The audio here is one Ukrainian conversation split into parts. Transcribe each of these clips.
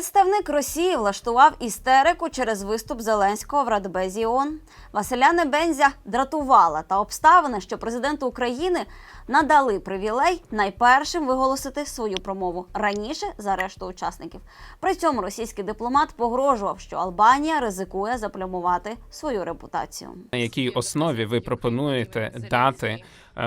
Представник Росії влаштував істерику через виступ Зеленського в Радбезі ООН. Василя Небензя дратувала та обставини, що президенту України надали привілей найпершим виголосити свою промову раніше за решту учасників. При цьому російський дипломат погрожував, що Албанія ризикує заплямувати свою репутацію. На якій основі ви пропонуєте дати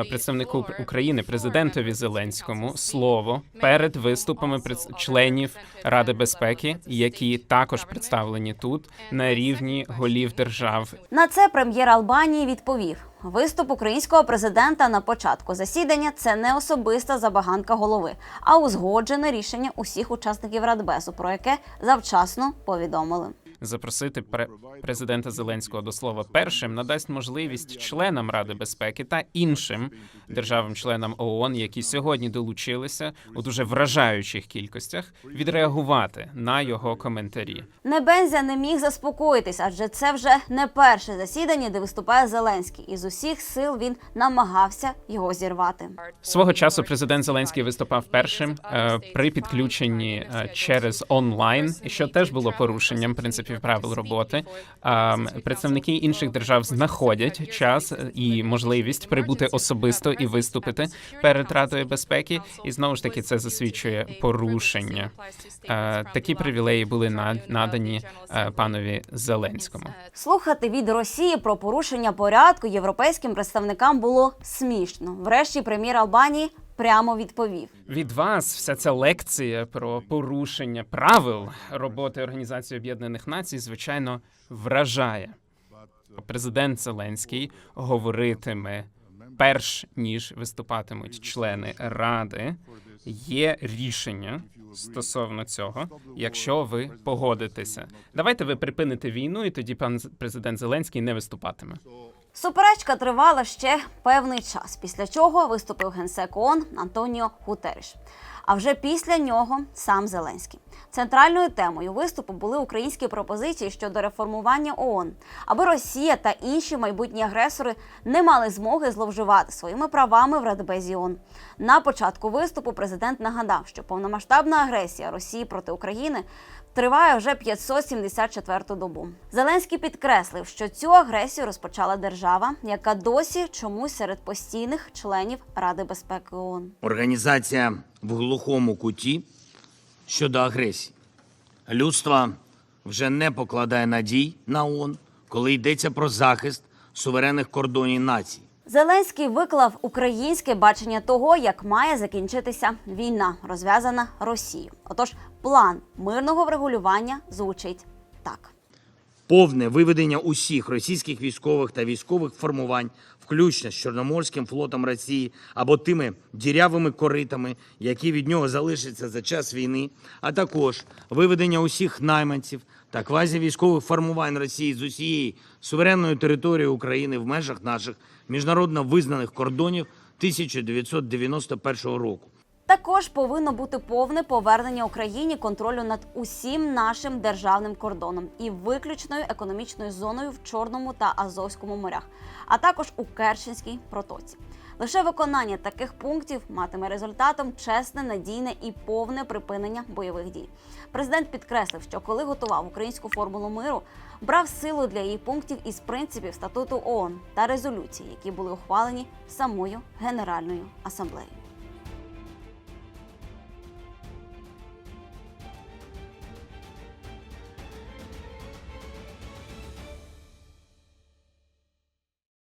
представнику України, президентові Зеленському, слово перед виступами членів Ради безпеки, які також представлені тут на рівні голів держав На це прем'єр Албанії відповів: виступ українського президента на початку засідання це не особиста забаганка голови, а узгоджене рішення усіх учасників Радбезу, про яке завчасно повідомили. Запросити пре- президента Зеленського до слова першим надасть можливість членам Ради безпеки та іншим державам-членам ООН, які сьогодні долучилися у дуже вражаючих кількостях, відреагувати на його коментарі. Небензя не міг заспокоїтись, адже це вже не перше засідання, де виступає Зеленський, і з усіх сил він намагався його зірвати. Свого часу президент Зеленський виступав першим е, при підключенні е, через онлайн, що теж було порушенням принципів правил роботи. Представники інших держав знаходять час і можливість прибути особисто і виступити перед Радою безпеки, і знову ж таки це засвідчує порушення. Такі привілеї були на- надані панові Зеленському. Слухати від Росії про порушення порядку європейським представникам було смішно. Врешті прем'єр Албанії прямо відповів. Від вас вся ця лекція про порушення правил роботи Організації Об'єднаних Націй, звичайно, вражає. Президент Зеленський говоритиме перш ніж виступатимуть члени ради. Є рішення стосовно цього, якщо ви погодитеся. Давайте ви припините війну, і тоді пан президент Зеленський не виступатиме. Суперечка тривала ще певний час, після чого виступив генсек ООН Антоніо Гутеріш. А вже після нього сам Зеленський. Центральною темою виступу були українські пропозиції щодо реформування ООН, аби Росія та інші майбутні агресори не мали змоги зловживати своїми правами в Радбезі ООН. На початку виступу президент нагадав, що повномасштабна агресія Росії проти України триває вже 574 добу. Зеленський підкреслив, що цю агресію розпочала держава, яка досі чомусь серед постійних членів Ради безпеки ООН. Організація в глухому куті щодо агресії. Людство вже не покладає надій на ООН, коли йдеться про захист суверенних кордонів націй. Зеленський виклав українське бачення того, як має закінчитися війна, розв'язана Росією. Отож, план мирного врегулювання звучить так. Повне виведення усіх російських військових та військових формувань, включно з Чорноморським флотом Росії або тими дірявими коритами, які від нього залишаться за час війни, а також виведення усіх найманців та квазівійськових формувань Росії з усієї суверенної території України в межах наших міжнародно визнаних кордонів 1991 року. Також повинно бути повне повернення Україні контролю над усім нашим державним кордоном і виключною економічною зоною в Чорному та Азовському морях, а також у Керченській протоці. Лише виконання таких пунктів матиме результатом чесне, надійне і повне припинення бойових дій. Президент підкреслив, що коли готував українську формулу миру, брав силу для її пунктів із принципів статуту ООН та резолюцій, які були ухвалені самою Генеральною асамблеєю.